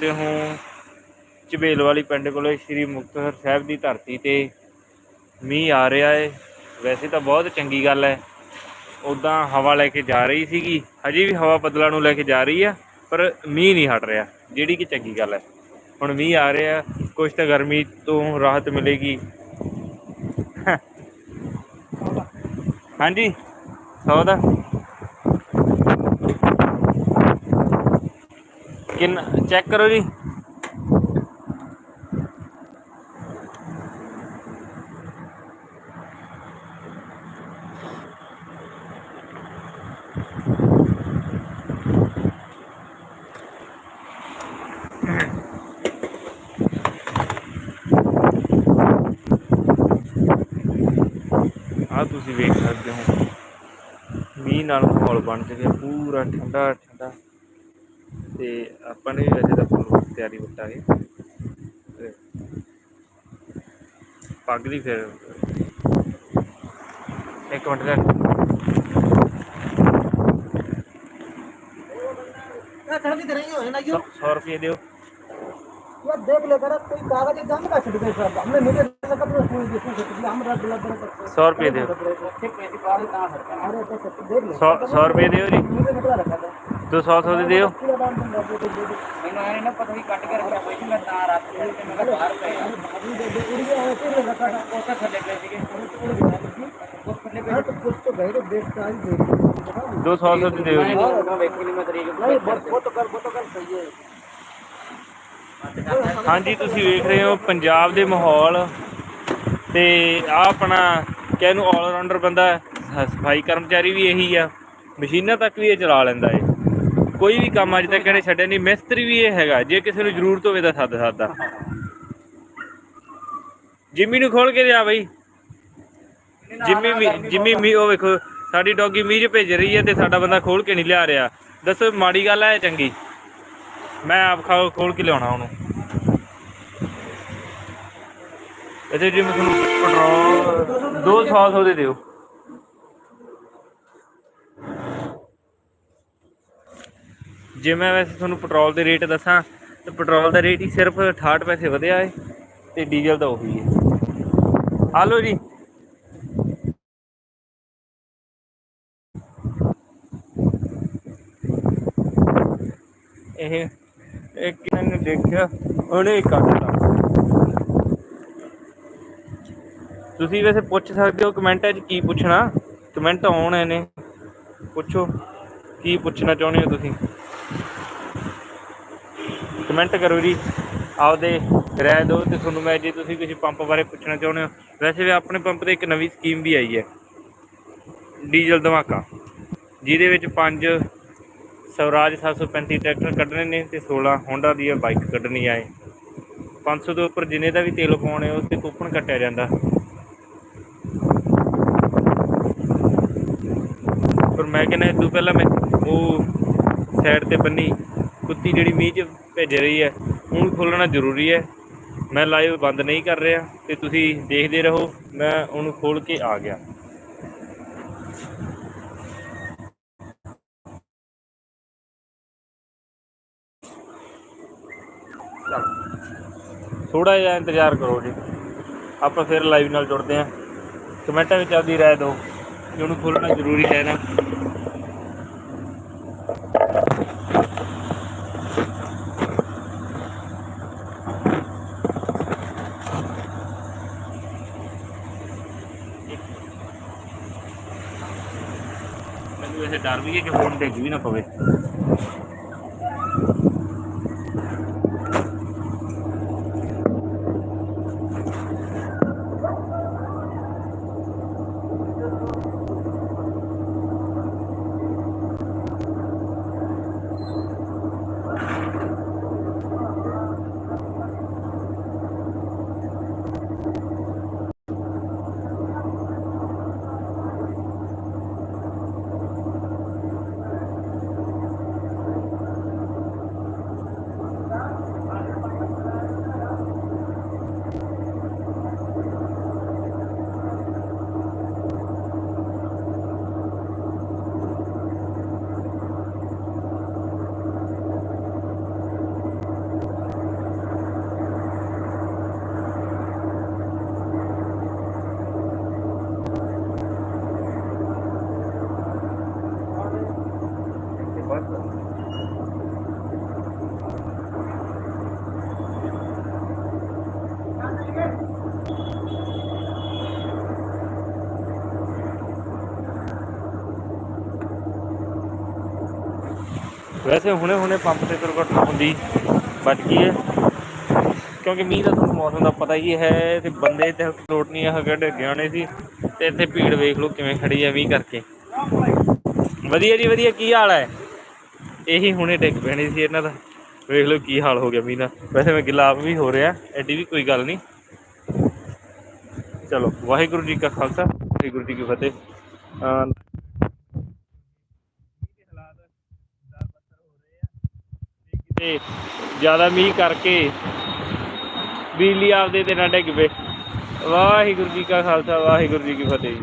ਸਕਦੇ ਹੋ ਝਬੇਲ ਵਾਲੀ ਪਿੰਡ ਕੋਲੇ, ਸ੍ਰੀ ਮੁਕਤਸਰ ਸਾਹਿਬ ਦੀ ਧਰਤੀ ਤੇ। ਮੀਂਹ ਆ ਰਿਹਾ ਹੈ ਵੈਸੇ ਤਾਂ ਬਹੁਤ ਚੰਗੀ ਗੱਲ ਹੈ ਉਦਾਂ ਹਵਾ ਲੈ ਕੇ ਜਾ ਰਹੀ ਸੀਗੀ। ਹਜੇ ਵੀ ਹਵਾ ਬੱਦਲਾਂ ਨੂੰ ਲੈ ਕੇ ਜਾ ਰਹੀ ਆ, ਪਰ ਮੀਂਹ ਨਹੀਂ ਹਟ ਰਿਹਾ, ਜਿਹੜੀ ਕਿ ਚੰਗੀ ਗੱਲ ਹੈ ਹੁਣ ਮੀਂਹ ਆ ਰਿਹਾ ਕੁਝ ਤਾਂ ਗਰਮੀ ਤੋਂ ਰਾਹਤ ਮਿਲੇਗੀ। ਹਾਂਜੀ। 100 ਦਾ। ਕਿੰਨਾ ਚੈੱਕ ਕਰੋ ਜੀ। ਆ ਤੁਸੀਂ ਵੇਖ ਸਕਦੇ ਹੋ। ਮੀਂਹ ਨਾਲ ਮਾਹੌਲ ਬਣ ਚੁੱਕਿਆ, ਪੂਰਾ ਠੰਡਾ ਠੰਡਾ। ਤੇ ਆਪਾਂ ਨੇ ਵੀ ਵੈਸੇ ਤਾਂ ਫੁੱਲ ਤਿਆਰੀ ਵਟਾਂਗੇ ਤੇ ਪੱਗ ਦੀ ਫਿਰ ਇੱਕ ਮਿੰਟ ਦਾ खड़ भी करेंगे हो ना क्यों 100 ਰੁਪਏ ਦਿਓ यार देख ले कर कोई कागज एकदम का छट गए सर हमने मुझे लगा तो कोई जिसमें छट गया हम रख लग रहा 100 ਰੁਪਏ ਦਿਓ ठीक है कागज कहां सरकार अरे तो छट देख ले 100 100 ਰੁਪਏ ਦਿਓ ਜੀ मुझे निकला रखा था 200 100 ਦੇ ਦਿਓ पूरा दाम तुम दे दे दे ਮੈਨੂੰ ਐ ਨਾ ਪਤਾ ਵੀ ਕੱਟ ਕੇ ਰੱਖਿਆ ਪਈ ਸੀ ਮੈਂ ਤਾਂ ਰਾਤ ਨੂੰ ਤੇ ਮੈਂ ਕਿਹਾ ਬਾਹਰ ਪਏ ਆ अभी दे दे उड़ गया ऐसे ही रखा था ਉਹ ਤਾਂ ਥੱਲੇ ਪਏ ਸੀਗੇ उड़ गया ਉਹ ਥੱਲੇ हाँ तो कुछ तो गए देख का ही देख 200 100 ਦੇ ਦਿਓ ਜੀ ਮੈਂ ਵੇਖੀ ਨਹੀਂ ਮੈਂ ਤਰੀਕ नहीं वो तो कर वो तो कर सही है ਹਾਂਜੀ ਤੁਸੀਂ ਵੇਖ ਰਹੇ ਹੋ ਪੰਜਾਬ ਦੇ ਮਾਹੌਲ ਤੇ ਆ ਆਪਣਾ ਕਹਿ ਨੂੰ ਆਲ ਰਾਊਂਡਰ ਬੰਦਾ ਹੈ। ਸ- ਸਫਾਈ ਕਰਮਚਾਰੀ ਵੀ ਇਹੀ ਆ ਮਸ਼ੀਨਾਂ ਤੱਕ ਵੀ ਇਹ ਚਲਾ ਲੈਂਦਾ ਏ ਕੋਈ ਵੀ ਕੰਮ ਅੱਜ ਤੱਕ ਇਹਨੇ ਛੱਡਿਆ ਨਹੀਂ, ਮਿਸਤਰੀ ਵੀ ਇਹ ਹੈਗਾ, ਜੇ ਕਿਸੇ ਨੂੰ ਜ਼ਰੂਰਤ ਹੋਵੇ ਤਾਂ ਸੱਦ ਸਕਦਾ। ਜਿੰਮੀ ਨੂੰ ਖੋਲ ਕੇ ਲਿਆ ਬਈ। ਜਿੰਮੀ ਵੀ- ਜਿੰਮੀ ਮੀ ਉਹ ਵੇਖੋ, ਸਾਡੀ ਡੌਗੀ ਮੀਂਹ 'ਚ ਭੇਜ ਰਹੀ ਹੈ ਤੇ ਸਾਡਾ ਬੰਦਾ ਖੋਲ ਕੇ ਨਹੀਂ ਲਿਆ ਰਿਹਾ। ਦੱਸੋ, ਮਾੜੀ ਗੱਲ ਹੈ ਜਾਂ ਚੰਗੀ? ਮੈਂ ਆਪ ਖਾ ਖੋਲ ਕੇ ਲਿਆਉਣਾ ਉਹਨੂੰ। ਇਹਦੇ ਜਿਵੇਂ ਤੁਹਾਨੂੰ ਪੈਟਰੋਲ 200 ਦੇ ਦਿਓ। ਜੇ ਮੈਂ ਵੈਸੇ ਤੁਹਾਨੂੰ ਪੈਟਰੋਲ ਦੇ ਰੇਟ ਦੱਸਾਂ, ਤੇ ਪੈਟਰੋਲ ਦਾ ਰੇਟ ਹੀ ਸਿਰਫ 68 ਪੈਸੇ ਵਧਿਆ ਹੈ ਤੇ ਡੀਜ਼ਲ ਦਾ ਉਹੀ ਹੈ ਆ ਲਓ ਜੀ। ਇਹ ਇੱਕ ਇਹਨਾਂ ਨੇ ਦੇਖਿਆ? ਉਹਨੇ ਹੀ ਕੱਢਤਾ ਤੁਸੀਂ ਵੈਸੇ ਪੁੱਛ ਸਕਦੇ ਹੋ ਕਮੈਂਟਾਂ 'ਚ ਕੀ ਪੁੱਛਣਾ। ਕਮੈਂਟ ਆਉਣ ਨੇ। ਪੁੱਛੋ, ਕੀ ਪੁੱਛਣਾ ਚਾਹੁੰਦੇ ਹੋ ਤੁਸੀਂ? ਕਮੈਂਟ ਕਰੋ ਜੀ। ਆਪਦੇ ਰਾਏ ਦਿਓ ਤੇ ਤੁਹਾਨੂੰ ਮੈਂ ਜੇ ਤੁਸੀਂ ਕਿਸੇ ਪੰਪ ਬਾਰੇ ਪੁੱਛਣਾ ਚਾਹੁੰਦੇ ਹੋ। ਵੈਸੇ ਵੀ ਆਪਣੇ ਪੰਪ ਤੇ ਇੱਕ ਨਵੀਂ ਸਕੀਮ ਵੀ ਆਈ ਹੈ। ਡੀਜ਼ਲ ਧਮਾਕਾ। ਜਿਹਦੇ ਵਿੱਚ ਪੰਜ ਸਵਰਾਜ 735 ਟਰੈਕਟਰ ਕੱਢਣੇ ਨੇ ਤੇ 16 ਹੋਂਡਾ ਦੀ ਬਾਈਕ ਕੱਢਣੀ ਆਏ 500 ਤੋਂ ਉੱਪਰ ਜਿੰਨੇ ਦਾ ਵੀ ਤੇਲ ਪਾਉਣੇ, ਉਸ ਤੇ ਕੂਪਨ ਕੱਟਿਆ ਜਾਂਦਾ। ਪਰ ਮੈਂ ਕਹਿੰਦਾ, ਇਹ ਤੋਂ ਪਹਿਲਾਂ ਮੈਂ ਉਹ ਸਾਈਡ ਤੇ ਬੰਨੀ ਕੁੱਤੀ ਜਿਹੜੀ ਮੀਂਹ 'ਚ ਭੇਜ ਰਹੀ ਹੈ। ਉਹਨੂੰ ਖੋਲਣਾ ਜ਼ਰੂਰੀ ਹੈ। ਮੈਂ ਲਾਈਵ ਬੰਦ ਨਹੀਂ ਕਰ ਰਿਹਾ ਤੇ ਤੁਸੀਂ ਦੇਖਦੇ ਰਹੋ। ਮੈਂ ਉਹਨੂੰ ਖੋਲ ਕੇ ਆ ਗਿਆ। ਥੋੜਾ ਜਿਹਾ ਇੰਤਜ਼ਾਰ ਕਰੋ ਜੀ। ਆਪਾਂ ਫਿਰ ਲਾਈਵ ਨਾਲ ਜੁੜਦੇ ਹਾਂ। ਕਮੈਂਟਾਂ ਵਿੱਚ ਆਪਦੀ ਰਾਏ ਦਿਓ। ਕਿ ਉਹਨੂੰ ਖੋਲਣਾ ਜ਼ਰੂਰੀ ਹੈ ਨਾ। ਮੈਨੂੰ ਡਰ ਵੀ ਹੈ ਕਿ ਫੋਨ ਡਿੱਗ ਵੀ ਨਾ ਪਵੇ। ਵੈਸੇ ਹੁਣੇ ਹੁਣੇ ਪੰਪ ਤੇ ਦੁਰਘਟਨਾ ਹੁੰਦੀ ਬਟ ਕੀ ਹੈ। ਕਿਉਂਕਿ ਮੀਂਹ ਦਾ ਤੁਹਾਨੂੰ ਮੌਸਮ ਦਾ ਪਤਾ ਹੀ ਹੈ ਤੇ ਬੰਦੇ ਤੇ ਫਲੋਟ ਨਹੀਂ ਆ ਗੱਡ ਗਿਆਣੇ ਸੀ ਤੇ ਇੱਥੇ ਭੀੜ ਵੇਖ ਲਓ ਕਿਵੇਂ ਖੜੀ ਹੈ ਮੀਂਹ ਕਰਕੇ। ਵਧੀਆ ਜੀ ਵਧੀਆ, ਕੀ ਹਾਲ ਹੈ? ਇਹੀ ਹੁਣੇ ਡਿੱਗ ਪੈਣੀ ਸੀ ਇਹਨਾਂ ਦਾ। ਵੇਖ ਲਓ ਕੀ ਹਾਲ ਹੋ ਗਿਆ ਮੀਂਹ ਦਾ ਵੈਸੇ ਮੈਂ ਗਿਲਾਬ ਵੀ ਹੋ ਰਿਹਾ, ਐਡੀ ਵੀ ਕੋਈ ਗੱਲ ਨਹੀਂ। ਚਲੋ, ਵਾਹਿਗੁਰੂ ਜੀ ਕਾ ਖਾਲਸਾ, ਵਾਹਿਗੁਰੂ ਜੀ ਕੀ ਫਤਿਹ। ਅਮ ਤੇ ਜ਼ਿਆਦਾ ਮੀਂਹ ਕਰਕੇ ਬਿਜਲੀ ਆਪਦੇ ਤੇ ਨਾ ਡਿੱਗ ਪਏ। ਵਾਹਿਗੁਰੂ ਜੀ ਕਾ ਖਾਲਸਾ, ਵਾਹਿਗੁਰੂ ਜੀ ਕੀ ਫਤਿਹ